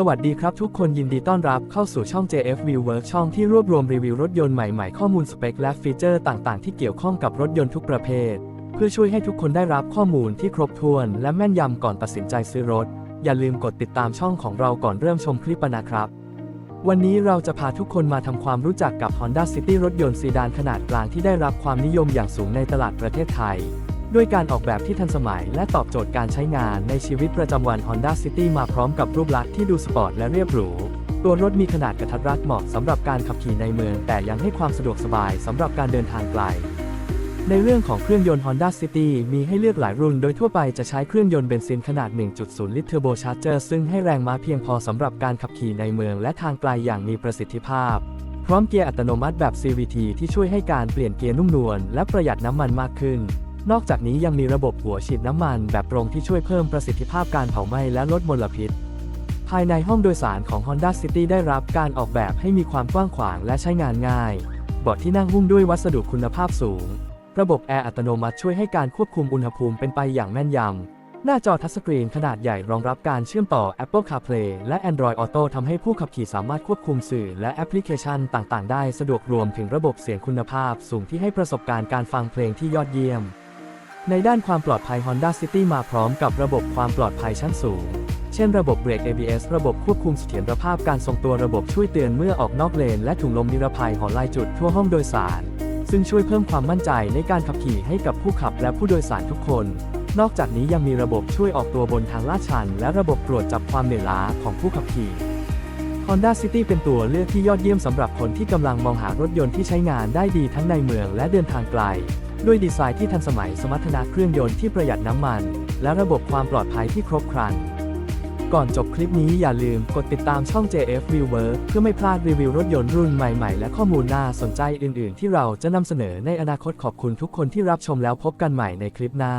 สวัสดีครับทุกคนยินดีต้อนรับเข้าสู่ช่อง JF View Work ช่องที่รวบรวมรีวิวรถยนต์ใหม่ๆ ข้อมูลสเปคและฟีเจอร์ต่างๆ ที่เกี่ยวข้องกับรถยนต์ทุกประเภท เพื่อช่วยให้ทุกคนได้รับข้อมูลที่ครบถ้วน และแม่นยำก่อนตัดสินใจซื้อรถ อย่าลืมกดติดตามช่องของเราก่อนเริ่มชมคลิปนะครับ วันนี้เราจะพาทุกคนมาทำความรู้จักกับ Honda City รถยนต์ซีดานขนาดกลางที่ได้รับความนิยมอย่างสูงในตลาดประเทศไทย ด้วยการออกแบบที่ทันสมัยและตอบโจทย์การใช้งานในชีวิตประจำวัน Honda City มาพร้อมกับรูปลักษณ์ที่ดูสปอร์ตและเรียบหรู ตัวรถมีขนาดกระทัดรัดเหมาะสำหรับการขับขี่ในเมือง แต่ยังให้ความสะดวกสบายสำหรับการเดินทางไกล ในเรื่องของเครื่องยนต์ Honda City มีให้เลือกหลายรุ่น โดยทั่วไปจะใช้เครื่องยนต์เบนซินขนาด 1.0 ลิตรเทอร์โบชาร์เจอร์ซึ่งให้แรงม้าเพียงพอสำหรับการขับขี่ในเมือง และทางไกลอย่างมีประสิทธิภาพพร้อมเกียร์อัตโนมัติแบบ CVT ที่ช่วยให้การเปลี่ยนเกียร์นุ่มนวลและประหยัดน้ำมันมากขึ้น นอกจากนี้ยังมีระบบหัวฉีดน้ำมันแบบตรงที่ช่วยเพิ่มประสิทธิภาพการเผาไหม้และลดมลพิษ ภายในห้องโดยสารของ Honda City ได้รับการออกแบบให้มีความกว้างขวางและใช้งานง่าย เบาะที่นั่งหุ้มด้วยวัสดุคุณภาพสูง ระบบแอร์อัตโนมัติช่วยให้การควบคุมอุณหภูมิเป็นไปอย่างแม่นยำ หน้าจอทัชสกรีนขนาดใหญ่รองรับการเชื่อมต่อ Apple CarPlay และ Android Auto ทำให้ผู้ขับขี่สามารถควบคุมสื่อและแอปพลิเคชันต่าง ๆ ได้สะดวกรวมถึงระบบเสียงคุณภาพสูงที่ให้ประสบการณ์การฟังเพลงที่ยอดเยี่ยม ในด้านความปลอดภัย Honda City มาพร้อมกับระบบความปลอดภัยชั้นสูง เช่นระบบเบรก ABS ระบบควบคุมเสถียรภาพการทรงตัวระบบช่วยเตือนเมื่อออกนอกเลน และถุงลมนิรภัยหอลายจุดทั่วห้องโดยสาร ซึ่งช่วยเพิ่มความมั่นใจในการขับขี่ให้กับผู้ขับและผู้โดยสารทุกคน นอกจากนี้ยังมีระบบช่วยออกตัวบนทางลาดชัน และระบบตรวจจับความเหนื่อยล้าของผู้ขับขี่ Honda City เป็นตัวเลือกที่ยอดเยี่ยมสำหรับคนที่กำลังมองหารถยนต์ที่ใช้งานได้ดีทั้งในเมืองและเดินทางไกล ด้วยดีไซน์ที่ทันสมัยสมรรถนะเครื่องยนต์ที่ประหยัดน้ำมัน และระบบความปลอดภัยที่ครบครัน ก่อนจบคลิปนี้อย่าลืมกดติดตามช่อง JF Viewer เพื่อไม่พลาดรีวิวรถยนต์รุ่นใหม่ๆ และข้อมูลน่าสนใจอื่น ๆ ที่เราจะนำเสนอในอนาคตขอบคุณทุกคนที่รับชมแล้วพบกันใหม่ในคลิปหน้า